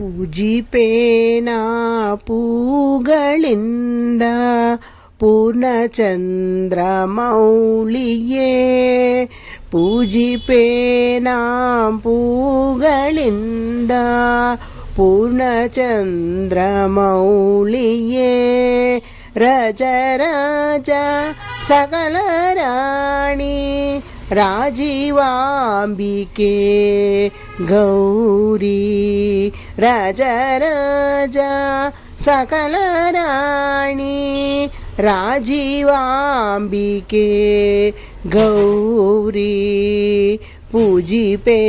ಪೂಜಿಪೇನ ಪೂಗಳಿಂದ ಪೂರ್ಣಚಂದ್ರ ಮೌಳಿಯೇ ಪೂಜಿಪೇನ ಪೂಗಳಿಂದ ಪೂರ್ಣಚಂದ್ರ ಮೌಳಿಯೇ ರಜ ರಾಜ ಸಕಲ ರಾಣಿ ರಾಜೀವಾಂಬಿಕೆ गौरी राजराजा सकलराणि राजीवाम्बिके गौरी पूजिपे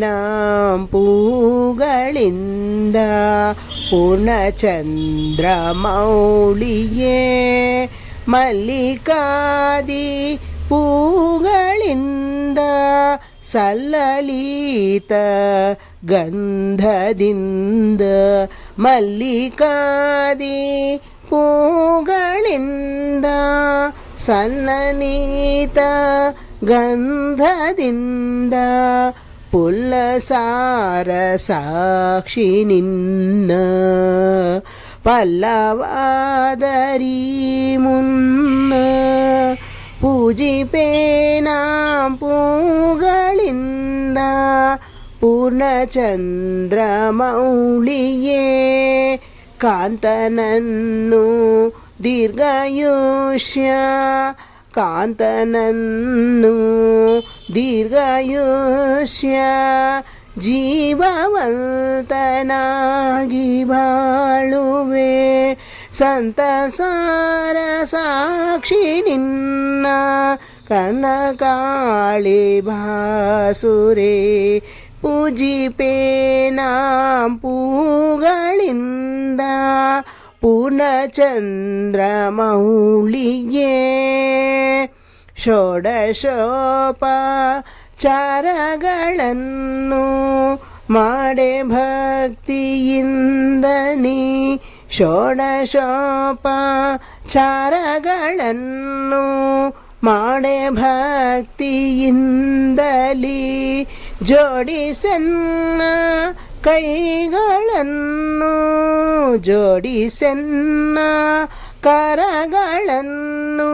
नां पूगळिन्द पूर्णचन्द्रमौलिये मल्लिकादि पूगळिन्द ಸಲ್ಲಲೀತ ಗಂಧದಿಂದ ಮಲ್ಲಿಕಾದಿ ಪೂಗಳಿಂದ ಸಲ್ಲನೀತ ಗಂಧದಿಂದ ಪುಲ್ಲಸಾರ ಸಾಕ್ಷಿ ನಿನ್ನ ಪಲ್ಲವಾದರಿ ಮುನ್ನ ಪೂಜಿಪೇನ ಪೂಗಳಿಂದ ಪೂರ್ಣಚಂದ್ರ ಮೌಳಿಯೇ ಕಾಂತನನ್ನು ದೀರ್ಘಾಯುಷ್ಯ ಕಾಂತನನ್ನು ದೀರ್ಘಾಯುಷ್ಯ ಜೀವವಂತನಾಗಿ ಬಾಳುವೆ. ಸಂತಸಾರ ಸಾಕ್ಷಿ ನಿನ್ನ ಕನಕಾಳಿ ಭಾಸುರೆ ಪೂಜಿಪೇನ ಪೂಗಳಿಂದ ಪೂರ್ಣಚಂದ್ರ ಮೌಳಿಗೆ ಷೋಡಶೋಪ ಚಾರಗಳನ್ನು ಮಾಡೆ ಭಕ್ತಿಯಿಂದ ನೀ ಷೋಡಶೋಪ ಚಾರಗಳನ್ನು ಮಾಡೆ ಭಕ್ತಿಯಿಂದಲಿ ಜೋಡಿಸನ್ನ ಕೈಗಳನ್ನು ಜೋಡಿಸನ್ನ ಕರಗಳನ್ನು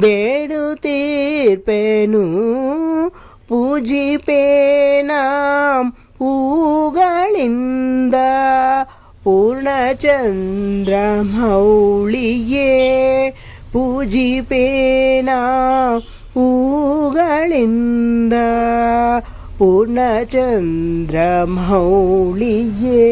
ಬೇಡುತ್ತೀರ್ಪೆನು ಪೂಜಿಪೇನ ಹೂಗಳಿಂದ ಪೂರ್ಣಚಂದ್ರ ಮೌಳಿಯೇ ಪೂಜಿಪೇನ ಹೂಗಳಿಂದ പൂർണചന്ദ്രമൗളിയേ